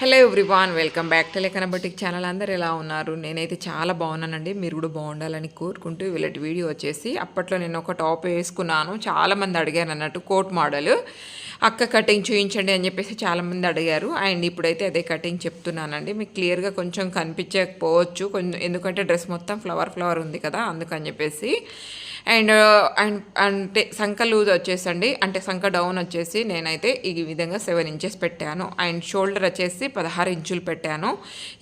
Hello everyone welcome back to లెక్కన channel. అందరు ఎలా ఉన్నారు? నేనైతే చాలా బాగున్నానండి. మీరు కూడా బాగుండాలని కోరుకుంటూ వీళ్ళటి వీడియో వచ్చేసి అప్పట్లో నేను ఒక టాప్ వేసుకున్నాను. చాలామంది అడిగారు అన్నట్టు కోట్ మోడల్. అక్క కటింగ్ చూపించండి అని చెప్పేసి చాలామంది అడిగారు. అండ్ ఇప్పుడైతే అదే కటింగ్ చెప్తున్నానండి. మీకు క్లియర్గా కొంచెం కనిపించకపోవచ్చు. కొంచెం ఎందుకంటే డ్రెస్ మొత్తం ఫ్లవర్ ఫ్లవర్ ఉంది కదా అందుకని చెప్పేసి అండ్ అండ్ అంటే సంఖ లూజ్ వచ్చేసండి. అంటే సంఖ డౌన్ వచ్చేసి నేనైతే ఈ విధంగా సెవెన్ ఇంచెస్ పెట్టాను. అండ్ షోల్డర్ వచ్చేసి పదహారు ఇంచులు పెట్టాను.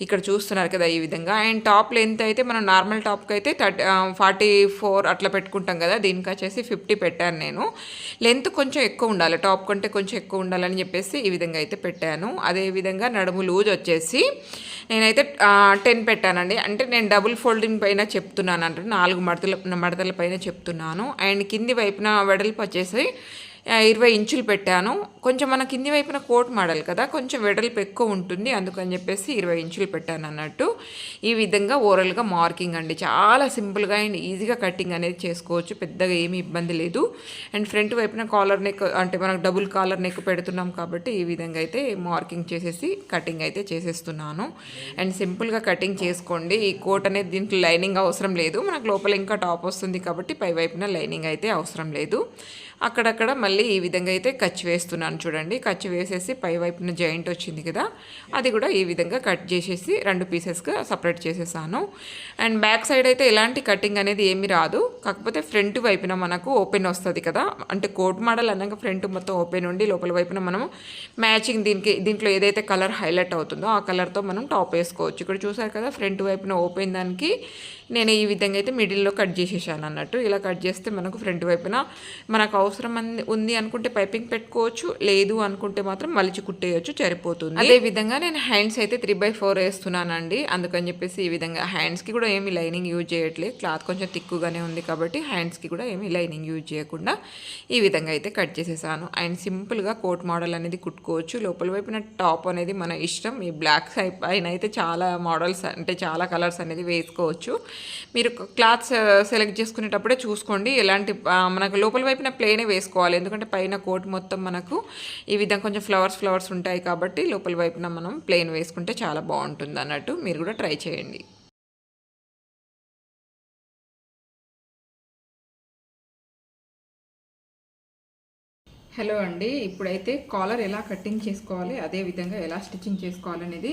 ఇక్కడ చూస్తున్నారు కదా ఈ విధంగా. అండ్ టాప్ లెంత్ అయితే మనం నార్మల్ టాప్కి అయితే థర్టీ ఫార్టీ ఫోర్ అట్లా పెట్టుకుంటాం కదా. దీనికి వచ్చేసి ఫిఫ్టీ పెట్టాను నేను. లెంత్ కొంచెం ఎక్కువ ఉండాలి. టాప్ కంటే కొంచెం ఎక్కువ ఉండాలని చెప్పేసి ఈ విధంగా అయితే పెట్టాను. అదే విధంగా నడుము లూజ్ వచ్చేసి నేనైతే టెన్ పెట్టానండి. అంటే నేను డబుల్ ఫోల్డింగ్ పైన చెప్తున్నాను అంటే నాలుగు మడతల మడతల పైన చెప్తున్నాను. అండ్ కింది వైపున వెడల్పు వచ్చేసి ఇరవై ఇంచులు పెట్టాను. కొంచెం మన కింది వైపున కోట్ మోడల్ కదా కొంచెం వెడల్పు ఎక్కువ ఉంటుంది. అందుకని చెప్పేసి ఇరవై ఇంచులు పెట్టాను అన్నట్టు. ఈ విధంగా ఓవరాల్గా మార్కింగ్ అండి. చాలా సింపుల్గా అండ్ ఈజీగా కటింగ్ అనేది చేసుకోవచ్చు. పెద్దగా ఏమీ ఇబ్బంది లేదు. అండ్ ఫ్రంట్ వైపున కాలర్ నెక్ అంటే మనకు డబుల్ కాలర్ నెక్ పెడుతున్నాం కాబట్టి ఈ విధంగా అయితే మార్కింగ్ చేసేసి కటింగ్ అయితే చేసేస్తున్నాను. అండ్ సింపుల్గా కటింగ్ చేసుకోండి. ఈ కోట్ అనేది దీంట్లో లైనింగ్ అవసరం లేదు. మనకు లోపల ఇంకా టాప్ వస్తుంది కాబట్టి పై వైపున లైనింగ్ అయితే అవసరం లేదు. అక్కడక్కడ మళ్ళీ ఈ విధంగా అయితే కచ్ వేస్తున్నాను చూడండి. కచ్ వేసేసి పై వైపున జాయింట్ వచ్చింది కదా అది కూడా ఈ విధంగా కట్ చేసేసి రెండు పీసెస్గా సపరేట్ చేసేసాను. అండ్ బ్యాక్ సైడ్ అయితే ఎలాంటి కటింగ్ అనేది ఏమీ రాదు. కాకపోతే ఫ్రంట్ వైపున మనకు ఓపెన్ వస్తుంది కదా అంటే కోట్ మోడల్ అన్నాక ఫ్రంట్ మొత్తం ఓపెన్ ఉండి లోపల వైపున మనం మ్యాచింగ్ దీనికి దీంట్లో ఏదైతే కలర్ హైలైట్ అవుతుందో ఆ కలర్తో మనం టాప్ వేసుకోవచ్చు. ఇక్కడ చూసారు కదా ఫ్రంట్ వైపున ఓపెన్ దానికి నేను ఈ విధంగా అయితే మిడిల్లో కట్ చేసేసాను అన్నట్టు. ఇలా కట్ చేస్తే మనకు ఫ్రంట్ వైపున మనకు అవసరం ఉంది అనుకుంటే పైపింగ్ పెట్టుకోవచ్చు లేదు అనుకుంటే మాత్రం మలిచి కుట్టేయచ్చు సరిపోతుంది. అదే విధంగా నేను హ్యాండ్స్ అయితే త్రీ బై ఫోర్ వేస్తున్నానండి. అందుకని చెప్పేసి ఈ విధంగా హ్యాండ్స్కి కూడా ఏమి లైనింగ్ యూజ్ చేయట్లేదు. క్లాత్ కొంచెం తిక్కుగానే ఉంది కాబట్టి హ్యాండ్స్కి కూడా ఏమి లైనింగ్ యూజ్ చేయకుండా ఈ విధంగా అయితే కట్ చేసేసాను. అండ్ సింపుల్గా కోట్ మోడల్ అనేది కుట్టుకోవచ్చు. లోపల వైపున టాప్ అనేది మన ఇష్టం. ఈ బ్లాక్ సైడ్ పైన అయితే చాలా మోడల్స్ అంటే చాలా కలర్స్ అనేది వేసుకోవచ్చు. మీరు క్లాత్ సెలెక్ట్ చేసుకునేటప్పుడే చూసుకోండి. ఎలాంటి మనకు లోపల వైపున ప్లేనే వేసుకోవాలి. ఎందుకంటే పైన కోట్ మొత్తం మనకు ఈ విధంగా కొంచెం ఫ్లవర్స్ ఫ్లవర్స్ ఉంటాయి కాబట్టి లోపల వైపున మనం ప్లేన్ వేసుకుంటే చాలా బాగుంటుంది అన్నట్టు మీరు కూడా ట్రై చేయండి. హలో అండి. ఇప్పుడైతే కాలర్ ఎలా కటింగ్ చేసుకోవాలి అదే విధంగా ఎలా స్టిచ్చింగ్ చేసుకోవాలనేది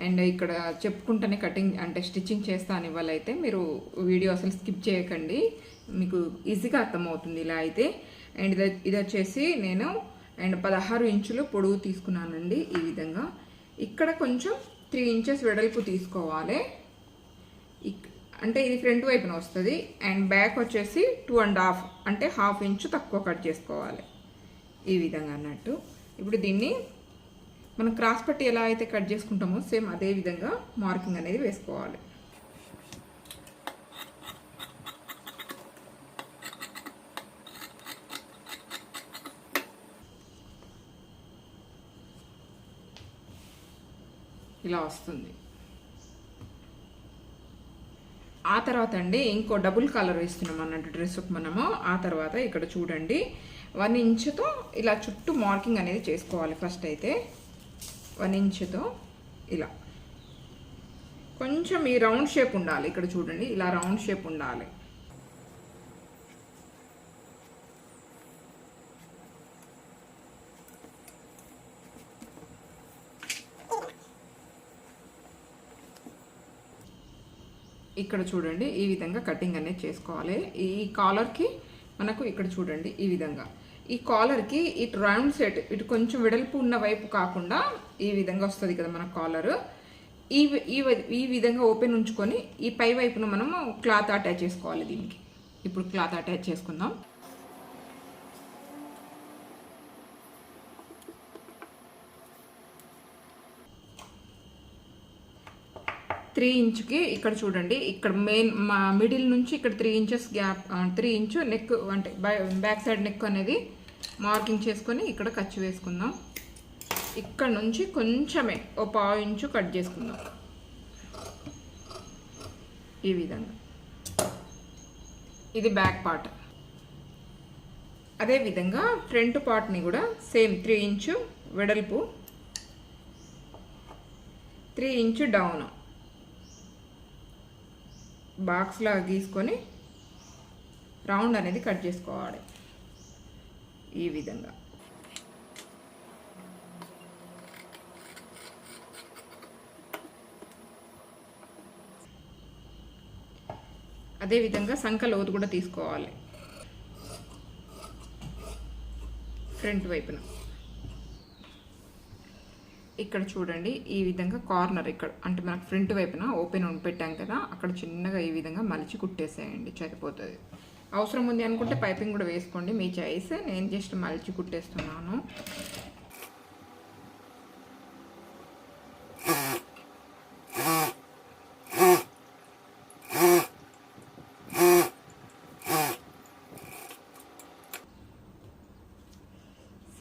అండ్ ఇక్కడ చెప్పుకుంటూనే కటింగ్ అంటే స్టిచ్చింగ్ చేస్తాను ఇవ్వాలైతే మీరు వీడియో అసలు స్కిప్ చేయకండి. మీకు ఈజీగా అర్థమవుతుంది ఇలా అయితే. అండ్ ఇది ఇది వచ్చేసి నేను అండ్ పదహారు ఇంచులు పొడవు తీసుకున్నానండి ఈ విధంగా. ఇక్కడ కొంచెం త్రీ ఇంచెస్ వెడల్పు తీసుకోవాలి. ఇక్- అంటే ఇది ఫ్రంట్ వైపున వస్తుంది. అండ్ బ్యాక్ వచ్చేసి టూ అండ్ హాఫ్ అంటే హాఫ్ ఇంచు తక్కువ కట్ చేసుకోవాలి. ఈ విధంగా అన్నట్టు. ఇప్పుడు దీన్ని మనం క్రాస్ పట్టి ఎలా అయితే కట్ చేసుకుంటామో సేమ్ అదే విధంగా మార్కింగ్ అనేది వేసుకోవాలి. ఇలా వస్తుంది. ఆ తర్వాత అండి ఇంకో డబుల్ కలర్ వేస్తున్నాం అన్నట్టు డ్రెస్ మనము. ఆ తర్వాత ఇక్కడ చూడండి. వన్ ఇంచుతో ఇలా చుట్టూ మార్కింగ్ అనేది చేసుకోవాలి ఫస్ట్ అయితే. వన్ ఇంచుతో ఇలా. కొంచెం ఈ రౌండ్ షేప్ ఉండాలి. ఇక్కడ చూడండి ఇలా రౌండ్ షేప్ ఉండాలి. ఇక్కడ చూడండి ఈ విధంగా కటింగ్ అనేది చేసుకోవాలి. ఈ కాలర్కి మనకు ఇక్కడ చూడండి ఈ విధంగా. ఈ కాలర్కి ఇటు రౌండ్ సెట్ ఇటు కొంచెం వెడల్పు ఉన్న వైపు కాకుండా ఈ విధంగా వస్తుంది కదా మన కాలర్ ఈ ఈ వి- ఈ విధంగా ఓపెన్ ఉంచుకొని ఈ పై వైపున మనము క్లాత్ అటాచ్ చేసుకోవాలి దీనికి. ఇప్పుడు క్లాత్ అటాచ్ చేసుకుందాం. త్రీ ఇంచ్కి ఇక్కడ చూడండి ఇక్కడ మెయిన్ మా మిడిల్ నుంచి ఇక్కడ three inches gap three inch neck అంటే బ్యాక్ సైడ్ నెక్ అనేది మార్కింగ్ చేసుకొని ఇక్కడ ఖర్చు వేసుకుందాం. ఇక్కడ నుంచి కొంచెమే ఓ పావు ఇంచు కట్ చేసుకుందాం. ఈ విధంగా. ఇది బ్యాక్ పార్ట్. అదే విధంగా ఫ్రంట్ పార్ట్ని కూడా సేమ్ త్రీ ఇంచు వెడల్పు త్రీ ఇంచు డౌన్. బాక్స్లా గీసుకొని రౌండ్ అనేది కట్ చేసుకోవాలి. ఈ విధంగా. అదేవిధంగా సంఖ లోతు కూడా తీసుకోవాలి. ఫ్రంట్ వైపున. ఇక్కడ చూడండి ఈ విధంగా కార్నర్ ఇక్కడ అంటే మనకు ఫ్రంట్ వైపున ఓపెన్ ఉండి పెట్టాం కదా అక్కడ చిన్నగా ఈ విధంగా మలిచి కుట్టేసేయండి సరిపోతుంది అవసరం ఉంది అనుకుంటే పైపింగ్ కూడా వేసుకోండి మీ చాయిస్. నేను జస్ట్ మలిచి కుట్టేస్తున్నాను.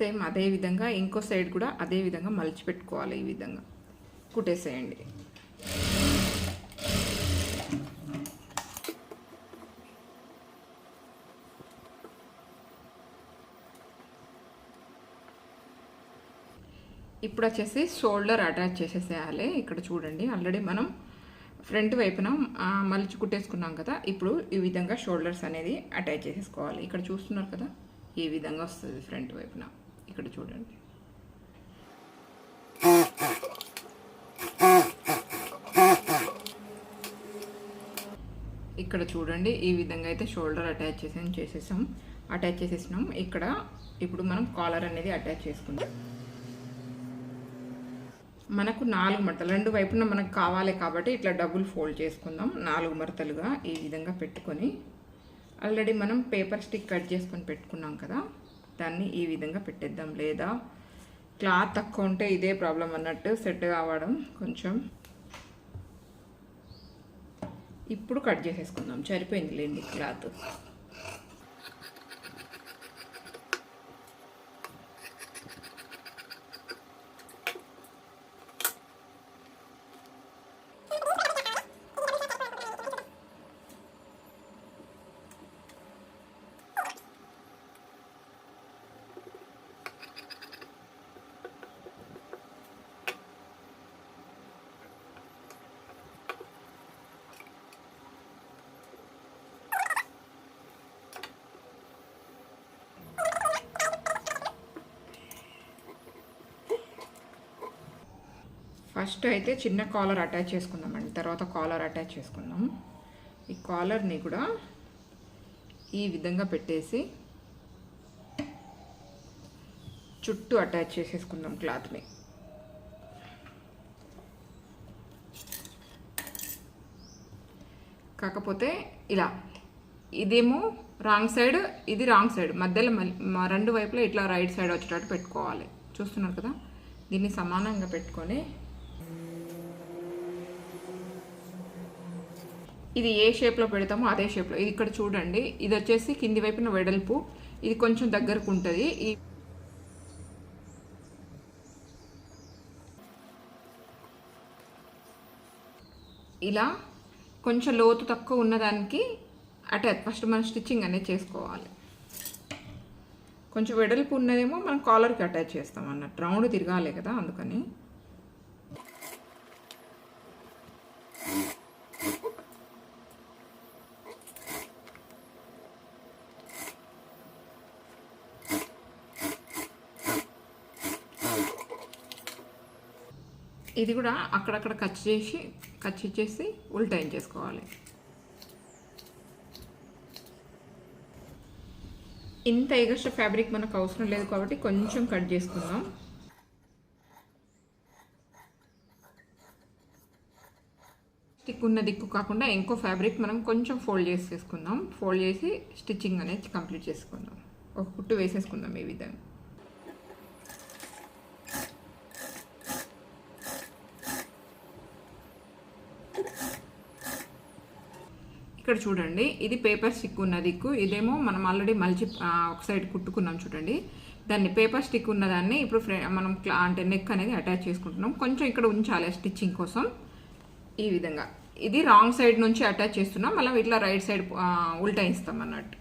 సేమ్ అదే విధంగా ఇంకో సైడ్ కూడా అదే విధంగా మలిచి పెట్టుకోవాలి ఈ విధంగా. కుట్టేసేయండి. ఇప్పుడు వచ్చేసి షోల్డర్ అటాచ్ చేసేసేయాలి. ఇక్కడ చూడండి ఆల్రెడీ మనం ఫ్రంట్ వైపున మలిచి కుట్టేసుకున్నాం కదా ఇప్పుడు ఈ విధంగా షోల్డర్స్ అనేది అటాచ్ చేసేసుకోవాలి. ఇక్కడ చూస్తున్నారు కదా ఈ విధంగా వస్తుంది ఫ్రంట్ వైపున. ఇక్కడ చూడండి. ఇక్కడ చూడండి ఈ విధంగా అయితే షోల్డర్ అటాచ్ చేసాం చేసేసాం. అటాచ్ చేసేసినాం. ఇక్కడ ఇప్పుడు మనం కాలర్ అనేది అటాచ్ చేసుకుందాం. మనకు నాలుగు మడతలు రెండు వైపున మనకు కావాలి కాబట్టి ఇట్లా డబుల్ ఫోల్డ్ చేసుకుందాం. నాలుగు మడతలుగా ఈ విధంగా పెట్టుకొని. ఆల్రెడీ మనం పేపర్ స్టిక్ కట్ చేసుకొని పెట్టుకున్నాం కదా. దాన్ని ఈ విధంగా పెట్టేద్దాం. లేదా క్లాత్ తక్కువ ఉంటే ఇదే ప్రాబ్లం అన్నట్టు సెట్ కావడం కొంచెం ఇప్పుడు కట్ చేసేసుకుందాం. సరిపోయింది లేండి క్లాత్. ఫస్ట్ అయితే చిన్న కాలర్ అటాచ్ చేసుకుందామండి. తర్వాత కాలర్ అటాచ్ చేసుకుందాం. ఈ కాలర్ని కూడా ఈ విధంగా పెట్టేసి చుట్టూ అటాచ్ చేసేసుకుందాం క్లాత్ని. కాకపోతే ఇలా ఇదేమో రాంగ్ సైడ్ ఇది రాంగ్ సైడ్. మధ్యలో మల్- రెండు వైపులా ఇట్లా రైట్ సైడ్ వచ్చేటట్టు పెట్టుకోవాలి. చూస్తున్నారు కదా? దీన్ని సమానంగా పెట్టుకొని ఇది ఏ షేప్లో పెడతామో అదే షేప్లో ఇది ఇక్కడ చూడండి. ఇది వచ్చేసి కింది వైపున వెడల్పు. ఇది కొంచెం దగ్గరకు ఉంటుంది. ఈ ఇలా కొంచెం లోతు తక్కువ ఉన్నదానికి అటాచ్ ఫస్ట్ మనం స్టిచ్చింగ్ అనేది చేసుకోవాలి. కొంచెం వెడల్పు ఉన్నదేమో మనం కాలర్కి అటాచ్ చేస్తాం అన్నట్టు. రౌండ్ తిరగాలి కదా అందుకని. ఇది కూడా అక్కడక్కడ కట్ చేసి కట్ చేసి ఉల్టైన్ చేసుకోవాలి? ఇంత ఎగస్ట్రా ఫ్యాబ్రిక్ మనకు అవసరం లేదు కాబట్టి కొంచెం కట్ చేసుకుందాం. స్టిక్ ఉన్న దిక్కు కాకుండా ఇంకో ఫ్యాబ్రిక్ మనం కొంచెం ఫోల్డ్ చేసి చేసుకుందాం ఫోల్డ్ చేసి స్టిచ్చింగ్ అనేది కంప్లీట్ చేసుకుందాం. ఒక కుట్టు వేసేసుకుందాం ఈ విధంగా. ఇక్కడ చూడండి ఇది పేపర్ స్టిక్ ఉన్న దిక్కు. ఇదేమో మనం ఆల్రెడీ మలిచి ఒక సైడ్ కుట్టుకున్నాం చూడండి. దాన్ని పేపర్ స్టిక్ ఉన్నదాన్ని ఇప్పుడు మనం అంటే నెక్ అనేది అటాచ్ చేసుకుంటున్నాం. కొంచెం ఇక్కడ ఉంచాలి స్టిచ్చింగ్ కోసం. ఈ విధంగా. ఇది రాంగ్ సైడ్ నుంచి అటాచ్ చేస్తున్నాం. మళ్ళీ ఇట్లా రైట్ సైడ్ ఉల్టాయిస్తాం ఉల్టా ఇస్తాం అన్నట్టు.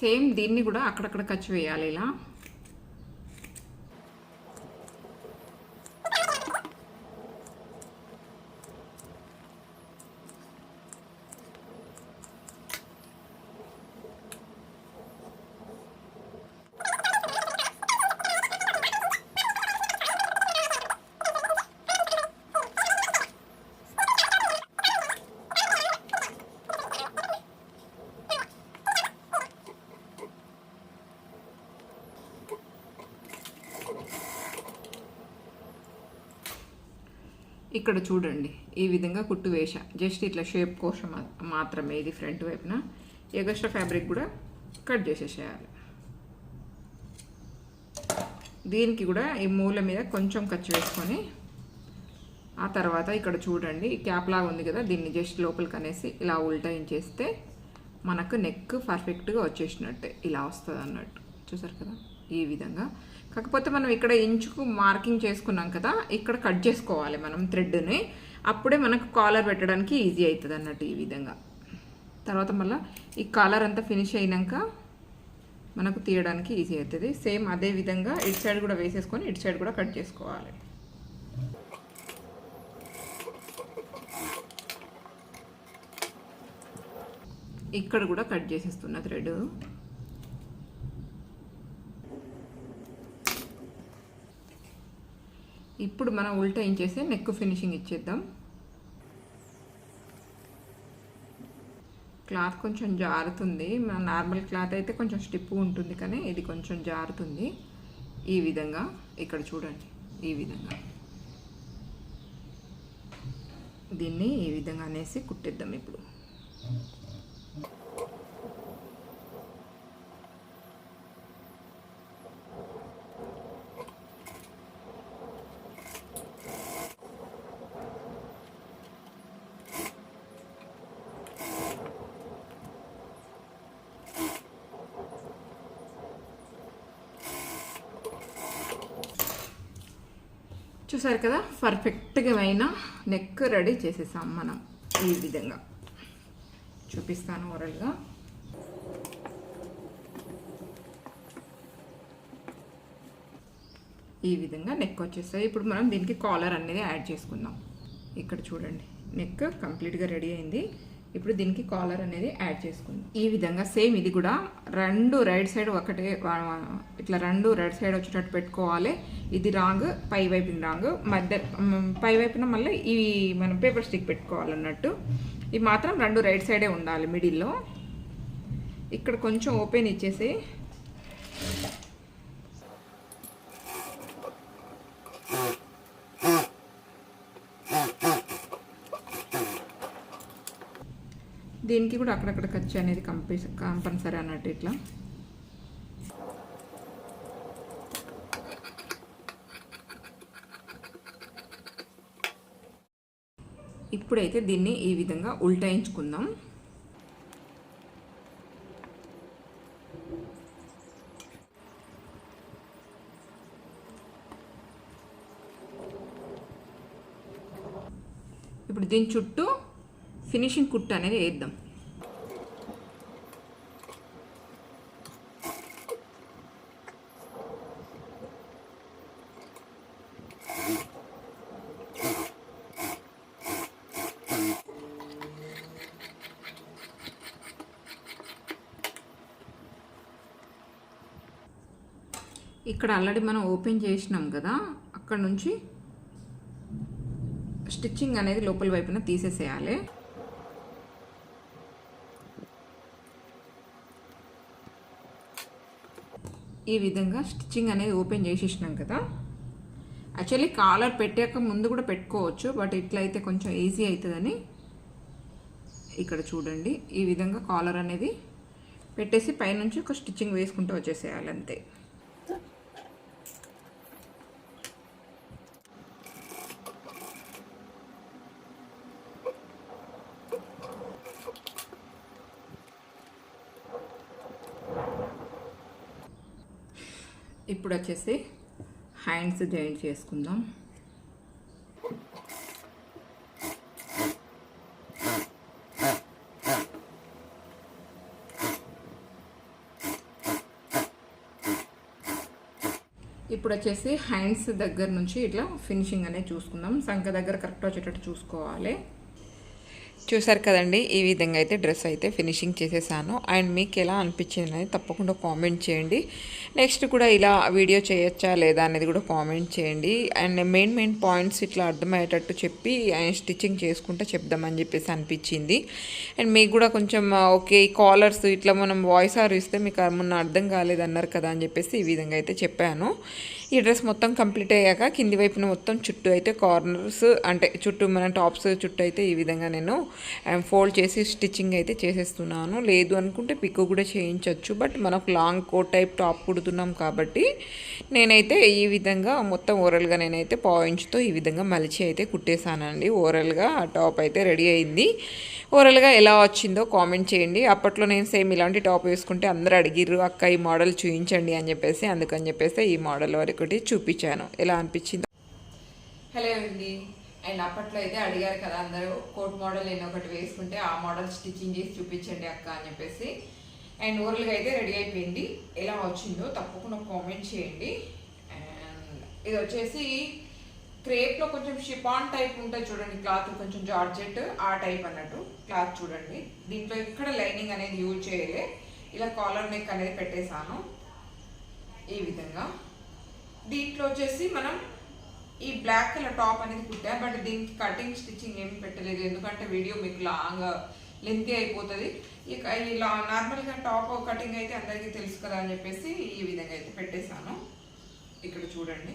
సేమ్ దీన్ని కూడా అక్కడక్కడ ఖర్చు వేయాలి ఇలా. ఇక్కడ చూడండి ఈ విధంగా కుట్టు వేసా జస్ట్ ఇట్లా షేప్ కోసం మాత్రమే ఇది ఫ్రంట్ వైపున. ఎగస్ట్రా ఫ్యాబ్రిక్ కూడా కట్ చేసేసేయాలి. దీనికి కూడా ఈ మూల మీద కొంచెం ఖర్చు వేసుకొని ఆ తర్వాత ఇక్కడ చూడండి క్యాప్ లాగా ఉంది కదా దీన్ని జస్ట్ లోపలికి అనేసి ఇలా ఉల్టాయించేస్తే మనకు నెక్ పర్ఫెక్ట్గా వచ్చేసినట్టే. ఇలా వస్తుంది అన్నట్టు చూసారు కదా? ఈ విధంగా కాకపోతే మనం ఇక్కడ ఇంచుకు మార్కింగ్ చేసుకున్నాం కదా ఇక్కడ కట్ చేసుకోవాలి మనం థ్రెడ్ని. అప్పుడే మనకు కాలర్ పెట్టడానికి ఈజీ అవుతుంది అన్నట్టు ఈ విధంగా. తర్వాత మళ్ళీ ఈ కాలర్ అంతా ఫినిష్ అయినాక మనకు తీయడానికి ఈజీ అవుతుంది. సేమ్ అదే విధంగా ఇటు సైడ్ కూడా వేసేసుకొని ఇటు సైడ్ కూడా కట్ చేసుకోవాలి. ఇక్కడ కూడా కట్ చేసేస్తున్న థ్రెడ్. ఇప్పుడు మనం ఉల్టా ఇంచేసి నెక్ ఫినిషింగ్ ఇచ్చేద్దాం. క్లాత్ కొంచెం జారుతుంది. మన నార్మల్ క్లాత్ అయితే కొంచెం స్టిప్ ఉంటుంది కానీ ఇది కొంచెం జారుతుంది. ఈ విధంగా ఇక్కడ చూడండి. ఈ విధంగా. దీన్ని ఈ విధంగా అనేసి కుట్టిద్దాం ఇప్పుడు. చూసారు కదా? పర్ఫెక్ట్గా అయిన నెక్ రెడీ చేసేసాం మనం ఈ విధంగా. చూపిస్తాను ఓరల్గా ఈ విధంగా నెక్ వచ్చేస్తాయి. ఇప్పుడు మనం దీనికి కాలర్ అనేది యాడ్ చేసుకుందాం. ఇక్కడ చూడండి. నెక్ కంప్లీట్గా రెడీ అయింది. ఇప్పుడు దీనికి కాలర్ అనేది యాడ్ చేసుకుందాం. ఈ విధంగా సేమ్ ఇది కూడా రెండు రైట్ సైడ్ ఒకటే ఇట్లా రెండు రైట్ సైడ్ వచ్చేటట్టు పెట్టుకోవాలి. ఇది రాంగ్ పై వైపున రాంగ్. మధ్య పై వైపున మళ్ళీ ఈ మనం పేపర్ స్టిక్ పెట్టుకోవాలన్నట్టు. ఇవి మాత్రం రెండు రైట్ సైడే ఉండాలి మిడిల్లో. ఇక్కడ కొంచెం ఓపెన్ ఇచ్చేసి దీనికి కూడా అక్కడక్కడ ఖర్చు అనేది కంపల్స కంపల్సరీ అన్నట్టు ఇట్లా. ఇప్పుడైతే దీన్ని ఈ విధంగా ఉల్టాయించుకుందాం. ఇప్పుడు దీని చుట్టూ ఫినిషింగ్ కుట్టు అనేది వేద్దాం. ఇక్కడ ఆల్రెడీ మనం ఓపెన్ చేసినాం కదా అక్కడ నుంచి స్టిచ్చింగ్ అనేది లోపల వైపున తీసేసేయాలి. ఈ విధంగా స్టిచ్చింగ్ అనేది ఓపెన్ చేసేసినాం కదా. యాక్చువల్లీ కాలర్ పెట్టాక ముందు కూడా పెట్టుకోవచ్చు బట్ ఇట్లయితే కొంచెం ఈజీ అవుతుందని ఇక్కడ చూడండి. ఈ విధంగా కాలర్ అనేది పెట్టేసి పైనుంచి ఒక స్టిచ్చింగ్ వేసుకుంటూ వచ్చేసేయాలి అంతే. ఇప్పుడు వచ్చేసి హ్యాండ్స్ జాయింట్ చేసుకుందాం. ఇప్పుడు వచ్చేసి హ్యాండ్స్ దగ్గర నుంచి ఇట్లా ఫినిషింగ్ అనేది చూసుకుందాం. సంఖ దగ్గర కరెక్ట్ వచ్చేటట్టు చూసుకోవాలి. చూసారు కదండి ఈ విధంగా అయితే డ్రెస్ అయితే ఫినిషింగ్ చేసేసాను. అండ్ మీకు ఎలా అనిపించింది అనేది తప్పకుండా కామెంట్ చేయండి. నెక్స్ట్ కూడా ఇలా వీడియో చేయొచ్చా లేదా అనేది కూడా కామెంట్ చేయండి. అండ్ మెయిన్ మెయిన్ పాయింట్స్ ఇట్లా అర్థమయ్యేటట్టు చెప్పి అండ్ స్టిచ్చింగ్ చేసుకుంటే చెప్దామని చెప్పేసి అనిపించింది. అండ్ మీకు కూడా కొంచెం ఓకే ఈ కాలర్స్ ఇట్లా మనం వాయిస్ ఆర్ ఇస్తే మీకు మొన్న అర్థం కాలేదన్నారు కదా అని చెప్పేసి ఈ విధంగా అయితే చెప్పాను. ఈ డ్రెస్ మొత్తం కంప్లీట్ అయ్యాక కింది వైపున మొత్తం చుట్టూ అయితే కార్నర్స్ అంటే చుట్టూ మన టాప్స్ చుట్టూ అయితే ఈ విధంగా నేను um, ఫోల్డ్ చేసి స్టిచ్చింగ్ అయితే చేసేస్తున్నాను. లేదు అనుకుంటే పిక్ కూడా చేయించవచ్చు బట్ మనకు లాంగ్ కోట్ టైప్ టాప్ కుడుతున్నాం కాబట్టి నేనైతే ఈ విధంగా మొత్తం ఓరల్గా నేనైతే పాయింట్స్తో ఈ విధంగా మలిచి అయితే కుట్టేశానండి. ఓరల్గా ఆ టాప్ అయితే రెడీ అయింది. ఓరల్గా ఎలా వచ్చిందో కామెంట్ చేయండి. అప్పట్లో నేను సేమ్ ఇలాంటి టాప్ వేసుకుంటే అందరూ అడిగిర్రు అక్క ఈ మోడల్ చూపించండి అని చెప్పేసి అందుకని చెప్పేసి ఈ మోడల్ వరకు ఒకటి చూపించాను. ఎలా అనిపించిందో. హలో అండి. అండ్ అప్పట్లో అయితే అడిగారు కదా అందరూ కోట్ మోడల్ నేను ఒకటి వేసుకుంటే ఆ మోడల్ స్టిచ్చింగ్ చేసి చూపించండి అక్క అని చెప్పేసి. అండ్ ఓవరాల్గా అయితే రెడీ అయిపోయింది. ఎలా వచ్చిందో తప్పకుండా కామెంట్ చేయండి. అండ్ ఇది వచ్చేసి క్రేప్లో కొంచెం షిపాన్ టైప్ ఉంటుంది చూడండి క్లాత్ కొంచెం జార్జెట్ ఆ టైప్ అన్నట్టు క్లాత్ చూడండి. దీంట్లో ఇక్కడ లైనింగ్ అనేది యూజ్ చేయలే. ఇలా కాలర్ నెక్ అనేది పెట్టేశాను. ఈ విధంగా. దీంట్లో వచ్చేసి మనం ఈ బ్లాక్ కలర్ టాప్ అనేది కుట్టా బట్ దీనికి కటింగ్ స్టిచ్చింగ్ ఏమి పెట్టలేదు. ఎందుకంటే వీడియో మీకు లాంగ్ లెంతీ అయిపోతుంది. ఇక ఇలా నార్మల్గా టాప్ కటింగ్ అయితే అందరికీ తెలుసు కదా అని చెప్పేసి ఈ విధంగా అయితే పెట్టేశాను. ఇక్కడ చూడండి.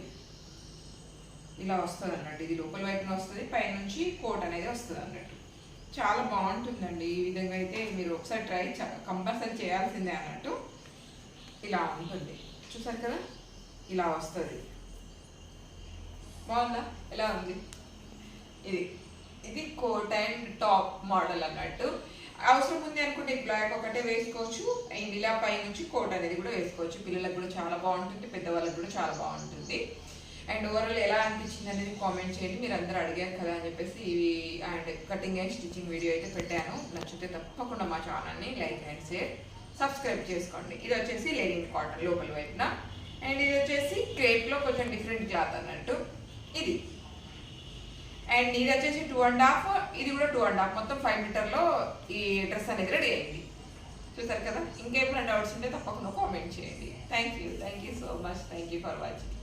ఇలా వస్తుంది అన్నట్టు ఇది లోపల వైపున వస్తుంది పైనుంచి కోట్ అనేది వస్తుంది అన్నట్టు చాలా బాగుంటుందండి. ఈ విధంగా అయితే మీరు ఒకసారి ట్రై కంపల్సరీ చేయాల్సిందే అన్నట్టు. ఇలా ఉంటుంది. చూసారు కదా? ఇలా వస్తుంది. బాగుందా? ఎలా ఉంది? ఇది. ఇది కోట్ అండ్ టాప్ మోడల్ అన్నట్టు. అవసరం ఉంది అనుకుంటే బ్లాక్ ఒకటే వేసుకోవచ్చు. అండ్ ఇలా పైనుంచి కోట్ అనేది కూడా వేసుకోవచ్చు. పిల్లలకు కూడా చాలా బాగుంటుంది పెద్దవాళ్ళకి కూడా చాలా బాగుంటుంది. అండ్ ఓవరాల్ ఎలా అనిపించింది అనేది కామెంట్ చేయండి. మీరు అందరూ అడిగారు కదా అని చెప్పేసి ఇవి and cutting and stitching video అయితే పెట్టాను. నచ్చితే తప్పకుండా మా ఛానల్ని లైక్ అండ్ షేర్ సబ్స్క్రైబ్ చేసుకోండి. ఇది వచ్చేసి లెనిన్ కాటన్ లోపల వైపున. అండ్ ఇది వచ్చేసి క్రేప్లో కొంచెం డిఫరెంట్ క్లాత్ అన్నట్టు ఇది. అండ్ ఇది వచ్చేసి టూ అండ్ హాఫ్ ఇది కూడా టూ అండ్ హాఫ్ మొత్తం ఫైవ్ మీటర్లో ఈ డ్రెస్ అనేది రెడీ అయింది. చూసారు కదా? ఇంకేమైనా డౌట్స్ ఉంటే తప్పకుండా కామెంట్ చేయండి. Thank you thank you so much thank you for watching